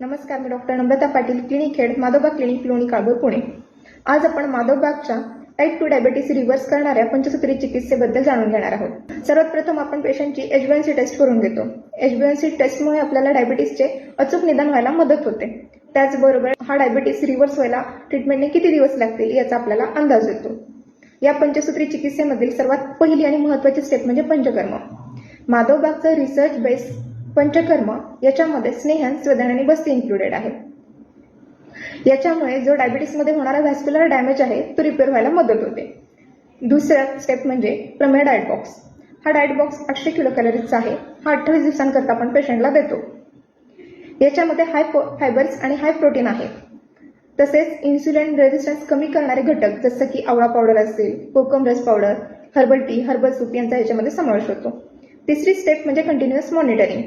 नमस्कार मी doctor Namrata Patil clinic head Madhavbaug clinic Loni Kalbhor Pune. आज आपण माधवबागच्या टाईप टू डायबिटीस रिव्हर्स करणाऱ्या पंचसूत्री चिकित्सेबद्दल जाणून घेणार आहोत. सर्वात प्रथम आपण पेशंटची एचबीएनसी टेस्ट करून घेतो. एचबीएनसी टेस्टमुळे आपल्याला डायबिटीसचे अचूक निदान व्हायला मदत होते. त्याचबरोबर हा डायबिटीस रिव्हर्स व्हायला ट्रीटमेंटने किती दिवस लागतील याचा आपल्याला अंदाज येतो. या पंचसूत्री चिकित्सेमधील सर्वात पहिली आणि महत्वाची स्टेप म्हणजे पंचकर्म. माधवबागचं रिसर्च बेस पंचकर्म याच्यामध्ये स्नेहन स्वदन आणि बस्ती इन्क्लुडेड आहे. याच्यामुळे जो डायबिटीसमध्ये होणारा व्हॅस्क्युलर डॅमेज आहे तो रिपेअर व्हायला मदत होते. दुसरा स्टेप म्हणजे प्रमेय डाएट बॉक्स हा डायट बॉक्स आठशे किलो कॅलरीजचा आहे. हा अठ्ठावीस दिवसांकरता आपण पेशंटला देतो. याच्यामध्ये हाय फायबर्स आणि हाय प्रोटीन आहे. तसेच इन्सुलिन रेझिस्टन्स कमी करणारे घटक जसं की आवळा पावडर असेल कोकम रस powder herbal tea herbal soup यांचा याच्यामध्ये समावेश होतो. तिसरी स्टेप म्हणजे कंटिन्युअस मॉनिटरिंग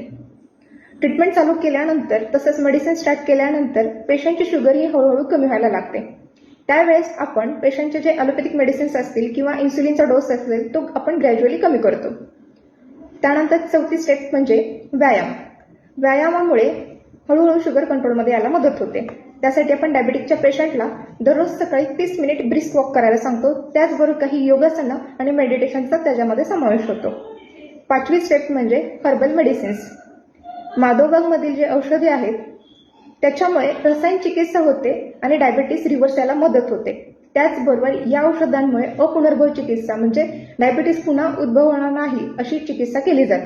ट्रीटमेंट चालू केल्यानंतर तसंच मेडिसिन स्टार्ट केल्यानंतर पेशंटची शुगर ही हळूहळू कमी व्हायला लागते. त्यावेळेस आपण पेशंटचे जे ॲलोपॅथिक मेडिसिन्स असतील किंवा इन्सुलिनचा डोस असेल तो आपण ग्रॅज्युअली कमी करतो. त्यानंतर चौथी स्टेप म्हणजे व्यायाम. व्यायामामुळे हळूहळू शुगर कंट्रोलमध्ये यायला मदत होते. त्यासाठी आपण डायबेटिकच्या पेशंटला दररोज सकाळी तीस मिनिट ब्रिस्क वॉक करायला सांगतो. त्याचबरोबर काही योगासनं आणि मेडिटेशनचा त्याच्यामध्ये समावेश होतो. पाचवी स्टेप म्हणजे हर्बल मेडिसिन्स माधवबागमधील जे औषधे आहेत त्याच्यामुळे रसायन चिकित्सा होते आणि डायबिटीस रिव्हर्स यायला मदत होते. त्याचबरोबर या औषधांमुळे अपुनर्भव चिकित्सा म्हणजे डायबिटीस पुन्हा उद्भवणार नाही अशी चिकित्सा केली जाते.